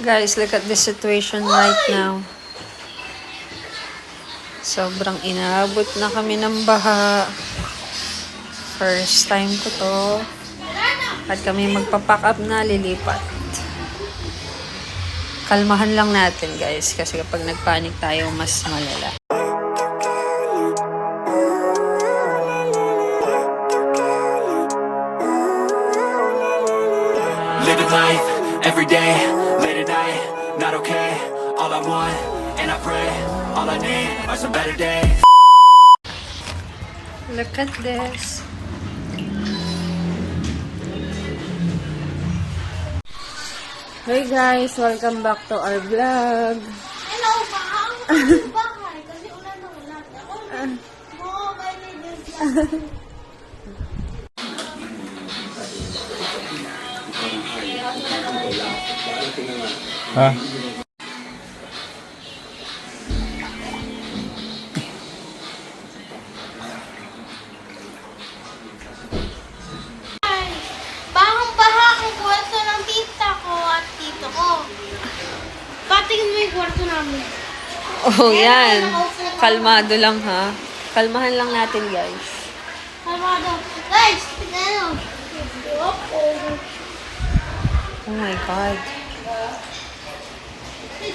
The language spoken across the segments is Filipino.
Guys, look at the situation right now. Sobrang inaabot na kami ng baha. First time ko to. At kami magpapack up na lilipat. Kalmahan lang natin guys kasi kapag nagpanik tayo mas malala. Living life every day, not okay. All I want, and I pray, all I need are some better days. Look at this. Hey guys, welcome back to our vlog. Hello, ma'am. Kasi ulan na ulan. Ako, mo, may Ha? Ay, bahang-baha ang kwarto ng tita ko at tito ko. Patingin mo yung kwarto namin. Oh, yan. Kalmado lang ha. Kalmahan lang natin guys. Kalmado. Guys. Opo. Oh my God.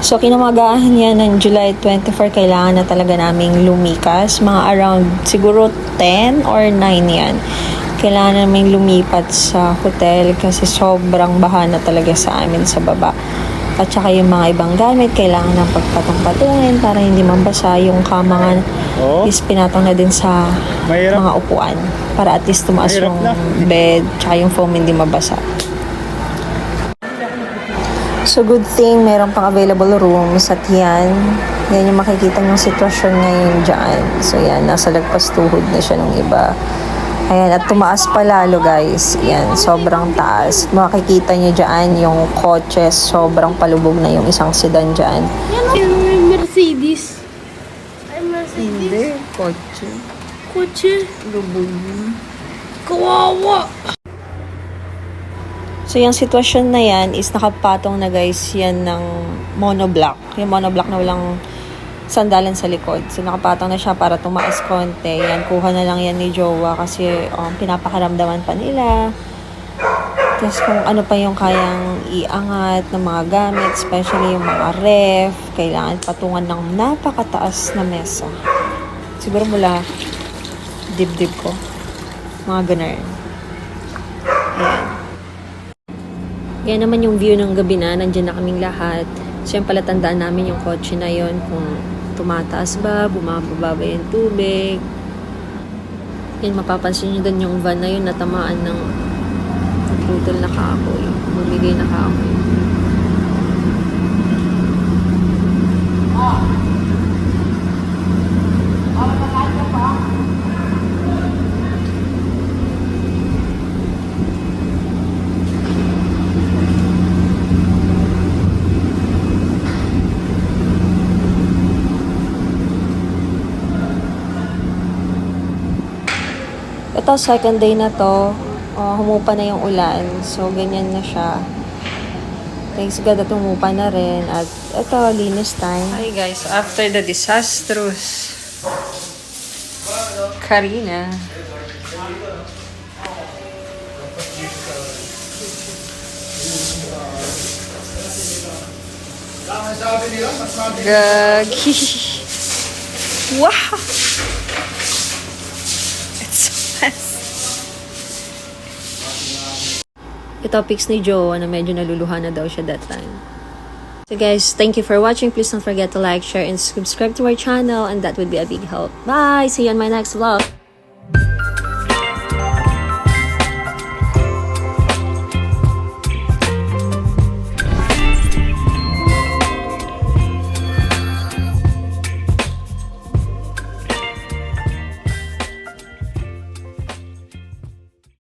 So, kinamagahan yan ng July 24, kailangan na talaga naming lumikas. Mga around siguro 10 or 9 yan. Kailangan namin lumipat sa hotel kasi sobrang baha na talaga sa amin sa baba. At saka yung mga ibang gamit, kailangan ng pagpatong-patungin para hindi mabasa yung kama nga Oo. is pinatong na din sa Mahirap. mga upuan para at least tumaas Mahirap yung na. bed tsaka yung foam hindi mabasa. So good thing meron pang available rooms at yan. Yan yung makikita yung sitwasyon ngayon dyan. So yan, nasa lagpas tuhod na siya ng iba. Ayan, at tumaas pa lalo guys. Yan, sobrang taas. Makikita nyo dyan yung kotse, sobrang palubog na yung isang sedan dyan. Yan. Yung Mercedes. Ay, Mercedes. kotse. Kotse. Lubog. Kawawa. So, yung sitwasyon na yan is nakapatong na guys yan ng monoblock. Yung monoblock na walang sandalan sa likod. So, nakapatong na siya para tumaas konti. Yan, kuha na lang yan ni Jowa kasi um, pinapakaramdaman pa nila. Tapos kung ano pa yung kayang iangat ng mga gamit, especially yung mga ref, kailangan patungan ng napakataas na mesa. Siguro mula dibdib ko. Mga ganun. Ayan. Yan naman yung view ng gabi na, nandiyan na kaming lahat. So yung pala tandaan namin yung kotse na yon kung tumataas ba, bumababa ba yung tubig. Yan, mapapansin nyo doon yung van na yun natamaan ng putol na kahoy. Bumigay na kahoy. Ito, second day na to. Uh, humupa na yung ulan. So, ganyan na siya. Thanks God at humupa na rin. At ito, linis time. Hi guys, after the disastrous Karina. Gagi. wow! Ito pics ni Joe na medyo naluluha na daw siya that time. So guys, thank you for watching. Please don't forget to like, share, and subscribe to our channel and that would be a big help. Bye! See you on my next vlog.